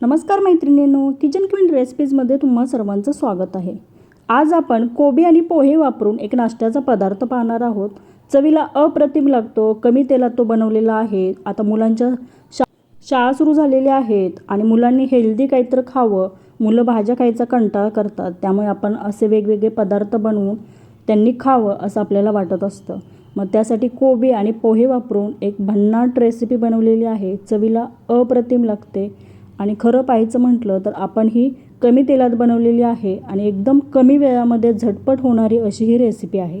नमस्कार मैत्रिणींनो kitchen queen रेसिपीजमध्ये तुम्हा सर्वांचं स्वागत आहे. आज आपण कोबी आणि पोहे वापरून एक नाश्त्याचा पदार्थ पाहणार आहोत. चवीला अप्रतिम लागतो कमी तेलात तो बनवलेला आहे. आता मुलांच्या शा शाळा सुरू झालेल्या आहेत आणि मुलांनी हेल्दी काहीतरी खावं. मुलं भाज्या खायचा कंटाळा करतात त्यामुळे आपण असे वेगवेगळे पदार्थ बनवून त्यांनी खावं असं आपल्याला वाटत असतं. मग त्यासाठी कोबी आणि पोहे वापरून एक भन्नाट रेसिपी बनवलेली आहे. चवीला अप्रतिम लागते. आणि खरं पाहायचं म्हटलं तर आपण ही कमी तेलात बनवलेली आहे आणि एकदम कमी वेळामध्ये झटपट होणारी अशी ही रेसिपी आहे.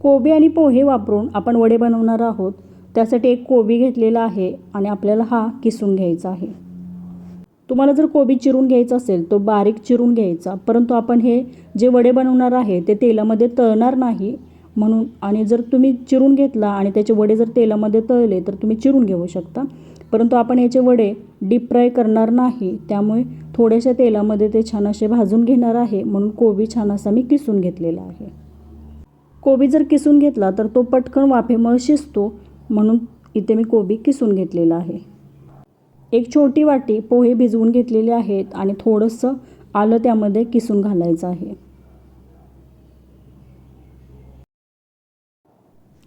कोबी आणि पोहे वापरून आपण वडे बनवणार आहोत. त्यासाठी एक कोबी घेतलेला आहे आणि आपल्याला हा किसून घ्यायचा आहे. तुम्हाला जर कोबी चिरून घ्यायचा असेल तो बारीक चिरून घ्यायचा परंतु आपण हे जे वडे बनवणार आहे ते तेलामध्ये तळणार नाही. म्हणून आणि जर तुम्ही चिरून घेतला आणि त्याचे वडे जर तेलामध्ये तळले तर तुम्ही चिरून घेऊ शकता. परंतु आपण याचे वडे डीप फ्राय करणार नाही. त्यामुळे थोड्याशा तेलामध्ये ते छान असे भाजून घेणार आहे. म्हणून कोबी छान असा मी किसून घेतलेला आहे. कोबी जर किसून घेतला तर तो पटकन वाफेमुळे शिजतो. म्हणून इथे मी कोबी किसून घेतलेला आहे. एक छोटी वाटी पोहे भिजवून घेतलेले आहेत आणि थोडंसं आलं त्यामध्ये किसून घालायचं आहे.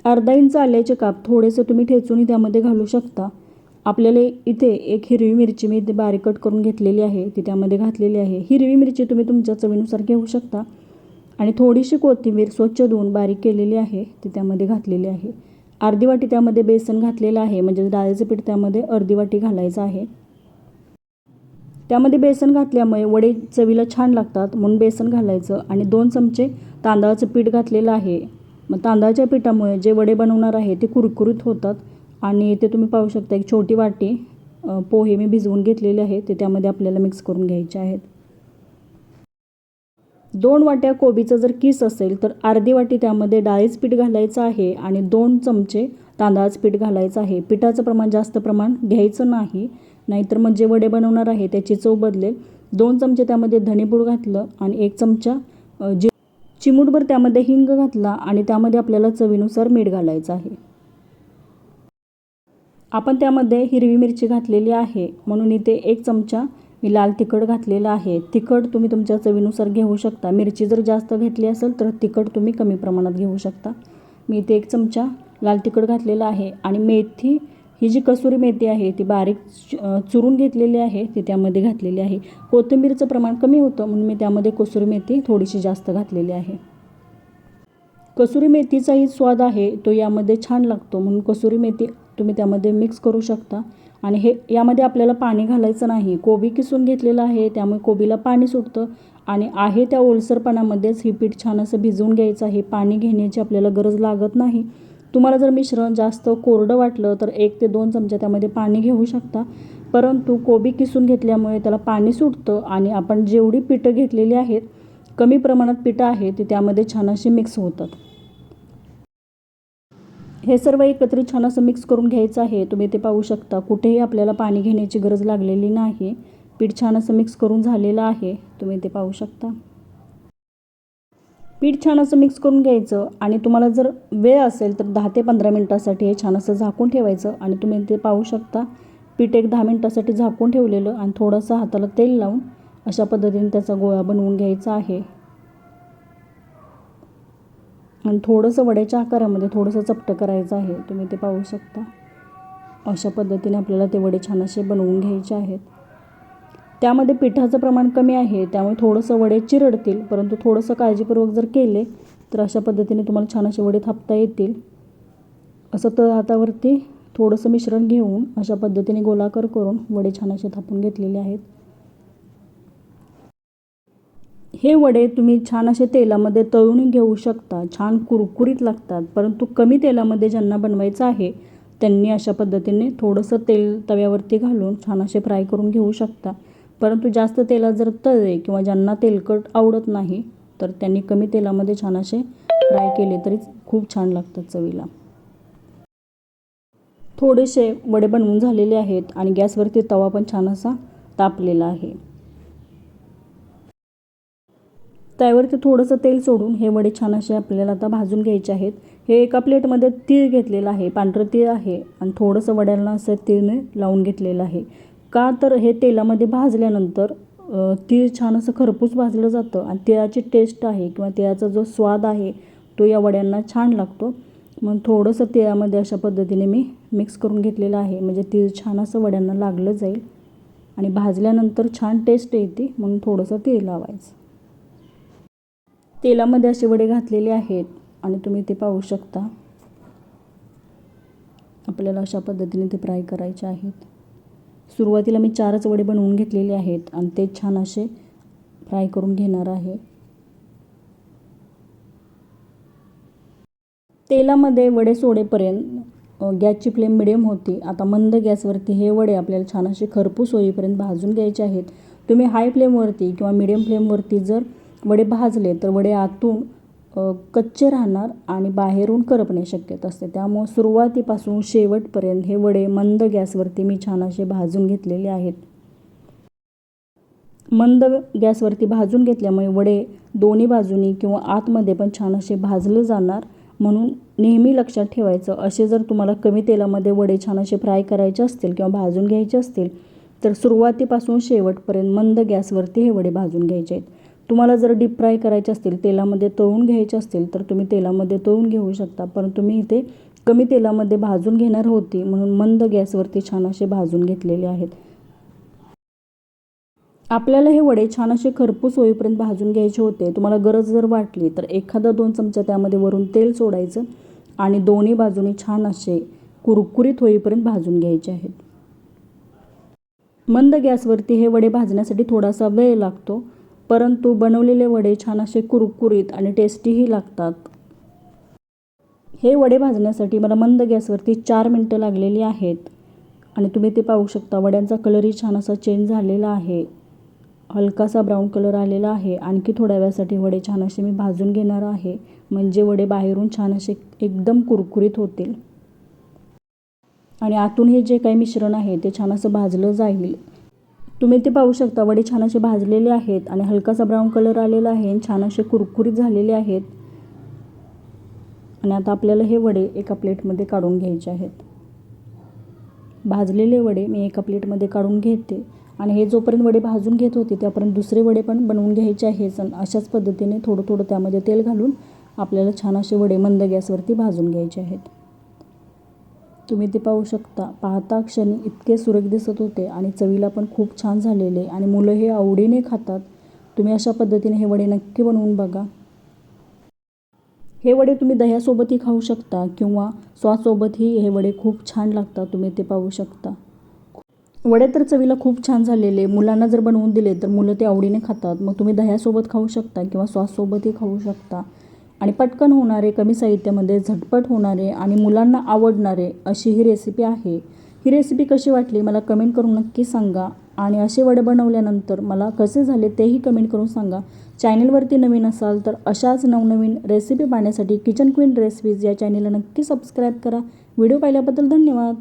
अर्धा इंच आल्याचे काप थोडेसे तुम्ही ठेचूनही त्यामध्ये घालू शकता. आपल्याला इथे एक हिरवी मिरची मी इथे बारीक कट करून घेतलेली आहे. ती त्यामध्ये घातलेली आहे. हिरवी मिरची तुम्ही तुमच्या चवीनुसार घेऊ शकता. आणि थोडीशी कोथिंबीर स्वच्छ धुवून बारीक केलेली आहे. ती त्यामध्ये घातलेली आहे. अर्धी वाटी त्यामध्ये बेसन घातलेलं आहे. म्हणजे डाळीचं पीठ त्यामध्ये अर्धी वाटी घालायचं आहे. त्यामध्ये बेसन घातल्यामुळे वडे चवीला छान लागतात. म्हणून बेसन घालायचं. आणि दोन चमचे तांदळाचं पीठ घातलेलं आहे. मग तांदळाच्या पिठामुळे जे वडे बनवणार आहे ते कुरकुरीत होतात. आणि ते तुम्ही पाहू शकता एक छोटी वाटी पोहे मी भिजवून घेतलेले आहे ते त्यामध्ये आपल्याला मिक्स करून घ्यायचे आहेत. दोन वाट्या कोबीचं जर किस असेल तर अर्धी वाटी त्यामध्ये डाळीच पीठ घालायचं आहे आणि दोन चमचे तांदळाचं पीठ घालायचं आहे. पिठाचं प्रमाण जास्त प्रमाण घ्यायचं नाही नाहीतर मग जे वडे बनवणार आहे त्याची चव बदलेल. दोन चमचे त्यामध्ये धणेपूड घातलं आणि एक चमचा जि चिमूटभर त्यामध्ये हिंग घातला आणि त्यामध्ये आपल्याला चवीनुसार मीठ घालायचं आहे. आपण त्यामध्ये हिरवी मिरची घातलेली आहे. म्हणून इथे एक चमचा मी लाल तिखट घातलेलं आहे. तिखट तुम्ही तुमच्या चवीनुसार घेऊ शकता. मिरची जर जास्त घेतली असेल तर तिखट तुम्ही कमी प्रमाणात घेऊ शकता. मी इथे एक चमचा लाल तिखट घातलेला आहे आणि मेथी ही जी कसुरी मेथी आहे ती बारीक च- चुरून घेतलेली आहे ती त्यामध्ये घातलेली आहे. कोथिंबीरचं प्रमाण कमी होतं म्हणून मी त्यामध्ये कसुरी मेथी थोडीशी जास्त घातलेली आहे. कसुरी मेथीचाही स्वाद आहे तो यामध्ये छान लागतो. म्हणून कसुरी मेथी तुम्ही त्यामध्ये मिक्स करू शकता. आणि हे यामध्ये आपल्याला पाणी घालायचं नाही. कोबी किसून घेतलेलं आहे त्यामुळे कोबीला पाणी सुटतं. आणि आहे त्या ओलसरपणामध्येच ही पीठ छान असं भिजवून घ्यायचं आहे. पाणी घेण्याची आपल्याला गरज लागत नाही. तुम्हाला जर मिश्रण जास्त कोरडं वाटलं तर एक ते दोन चमचे त्यामध्ये पाणी घेऊ शकता. परंतु कोबी किसून घेतल्यामुळे त्याला पाणी सुटतं आणि आपण जेवढी पिठं घेतलेली आहेत कमी प्रमाणात पिठं आहे ती त्यामध्ये छान अशी मिक्स होतात. हे सर्व एकत्रित छान असं मिक्स करून घ्यायचं आहे. तुम्ही ते पाहू शकता. कुठेही आपल्याला पाणी घेण्याची गरज लागलेली नाही. पीठ छान असं मिक्स करून झालेलं आहे. तुम्ही ते पाहू शकता. पीठ छान असं मिक्स करून घ्यायचं आणि तुम्हाला जर वेळ असेल तर दहा ते पंधरा मिनटासाठी हे छान असं झाकून ठेवायचं आणि तुम्ही ते पाहू शकता. पीठ एक दहा मिनटासाठी झाकून ठेवलेलं आणि थोडंसं हाताला तेल लावून अशा पद्धतीने त्याचा गोळा बनवून घ्यायचा आहे. आणि थोडंसं वड्याच्या आकारामध्ये थोडंसं चपटं करायचं आहे. तुम्ही ते पाहू शकता. अशा पद्धतीने आपल्याला ते वडे छान असे बनवून घ्यायचे आहेत. त्यामध्ये पिठाचं प्रमाण कमी आहे त्यामुळे थोडंसं वडे चिरडतील. परंतु थोडंसं काळजीपूर्वक जर केले तर अशा पद्धतीने तुम्हाला छान असे वडे थापता येतील. असं तर हातावरती थोडंसं मिश्रण घेऊन अशा पद्धतीने गोलाकार करून वडे छान असे थापून घेतलेले आहेत. हे वडे तुम्ही छान असे तेलामध्ये तळून घेऊ शकता. छान कुरकुरीत लागतात. परंतु कमी तेलामध्ये ज्यांना बनवायचं आहे त्यांनी अशा पद्धतीने थोडंसं तेल तव्यावरती घालून छान असे फ्राय करून घेऊ शकता. परंतु जास्त तेलात जर तळले किंवा ज्यांना तेलकट आवडत नाही तर त्यांनी कमी तेलामध्ये छान असे फ्राय केले तरी खूप छान लागतात चवीला. थोडेसे वडे बनवून झालेले आहेत आणि गॅसवरती तवा पण छान असा तापलेला आहे. त्यावरती थोडंसं तेल सोडून हे वडे छान असे आपल्याला आता भाजून घ्यायचे आहेत. हे एका प्लेटमध्ये तीळ घेतलेलं आहे पांढरं तीळ आहे आणि थोडंसं वड्यांना असं तीळने लावून घेतलेलं आहे. का तर हे तेलामध्ये भाजल्यानंतर तीळ छान असं खरपूस भाजलं जातं आणि तिळाची टेस्ट आहे किंवा तिळाचा जो स्वाद आहे तो या वड्यांना छान लागतो. मग थोडंसं तिळामध्ये अशा पद्धतीने मी मिक्स करून घेतलेलं आहे. म्हणजे तीळ छान असं वड्यांना लागलं जाईल आणि भाजल्यानंतर छान टेस्ट येते. म्हणून थोडंसं तीळ लावायचं. तेलामध्ये असे वडे घातलेले आहेत आणि तुम्ही ते पाहू शकता. आपल्याला अशा पद्धतीने ते फ्राय करायचे आहेत. सुरुवातीला मी चारच वडे बनवून घेतलेले आहेत आणि ते छान असे फ्राय करून घेणार आहे. तेलामध्ये वडे सोडेपर्यंत गॅसची फ्लेम मिडियम होती. आता मंद गॅसवरती हे वडे आपल्याला छान असे खरपूस होईपर्यंत भाजून घ्यायचे आहेत. तुम्ही हाय फ्लेमवरती किंवा मिडियम फ्लेमवरती जर वडे भाजले तर वडे आतून कच्चे राहणार आणि बाहेरून करपणे शक्यता असते. त्यामुळं सुरुवातीपासून शेवटपर्यंत हे वडे मंद गॅसवरती मी छान असे भाजून घेतलेले आहेत. मंद गॅसवरती भाजून घेतल्यामुळे वडे दोन्ही बाजूनी किंवा आतमध्ये पण छान असे भाजले जाणार. म्हणून नेहमी लक्षात ठेवायचं असे जर तुम्हाला कमी तेलामध्ये वडे छान असे फ्राय करायचे असतील किंवा भाजून घ्यायचे असतील तर सुरुवातीपासून शेवटपर्यंत मंद गॅसवरती हे वडे भाजून घ्यायचे आहेत. तुम्हाला जर डीप फ्राय करायचे असतील तेलामध्ये तळून घ्यायचे असतील तर तुम्ही तेलामध्ये तळून घेऊ शकता. परंतु मी इथे कमी तेलामध्ये भाजून घेणार होती म्हणून मंद गॅसवरती छान असे भाजून घेतलेले आहेत. आपल्याला हे वडे छान असे खरपूस होईपर्यंत भाजून घ्यायचे होते. तुम्हाला गरज जर वाटली तर एखादा दोन चमचा त्यामध्ये वरून तेल सोडायचं आणि दोन्ही बाजूनी छान असे कुरकुरीत होईपर्यंत भाजून घ्यायचे आहेत. मंद गॅसवरती हे वडे भाजण्यासाठी थोडासा वेळ लागतो. परंतु बनवलेले वडे छान असे कुरकुरीत आणि टेस्टीही लागतात. हे वडे भाजण्यासाठी मला मंद गॅसवरती चार मिनटं लागलेली आहेत. आणि तुम्ही ते पाहू शकता वड्यांचा कलरही छान असा चेंज झालेला आहे. हलकासा ब्राऊन कलर आलेला आहे. आणखी थोड्या वेळासाठी वडे छान असे मी भाजून घेणार आहे. म्हणजे वडे बाहेरून छान असे एकदम कुरकुरीत होतील. आणि आतून हे जे काही मिश्रण आहे ते छान असं भाजलं जाईल. तुम्ही ते पाहू शकता वडे छान असे भाजलेले आहेत आणि हलकासा ब्राऊन कलर आलेला आहे छान असे कुरकुरीत झालेले आहेत. आणि आता आपल्याला हे वडे एका प्लेटमध्ये काढून घ्यायचे आहेत. भाजलेले वडे मी एका प्लेटमध्ये काढून घेते. आणि हे जोपर्यंत वडे भाजून घेत होते त्यापर्यंत दुसरे वडे पण बनवून घ्यायचे आहेत. आणि अशाच पद्धतीने थोडं थोडं त्यामध्ये तेल घालून आपल्याला छान असे वडे मंद गॅसवरती भाजून घ्यायचे आहेत. तुम्ही ते पाहू शकता. पाहता क्षणी इतके सुरेख दिसत होते आणि चवीला पण खूप छान झालेले. आणि मुलं हे आवडीने खातात. तुम्ही अशा पद्धतीने हे वडे नक्की बनवून बघा. हे वडे तुम्ही दह्यासोबतही खाऊ शकता किंवा स्वासोबतही हे वडे खूप छान लागतात. तुम्ही ते पाहू शकता. वडे तर चवीला खूप छान झालेले. मुलांना जर बनवून दिले तर मुलं ते आवडीने खातात. मग तुम्ही दह्यासोबत खाऊ शकता किंवा सॉससोबतही खाऊ शकता. आणि पटकन होणारे कमी साहित्यामध्ये झटपट होणारे आणि मुलांना आवडणारे अशी ही रेसिपी आहे. ही रेसिपी कशी वाटली मला कमेंट करून नक्की सांगा. आणि असे वडे बनवल्यानंतर मला कसे झाले तेही कमेंट करून सांगा. चॅनलवरती नवीन असाल तर अशाच नवनवीन रेसिपी पाहण्यासाठी किचन क्वीन रेसिपीज या चॅनलला नक्की सबस्क्राईब करा. व्हिडिओ पाहिल्याबद्दल धन्यवाद.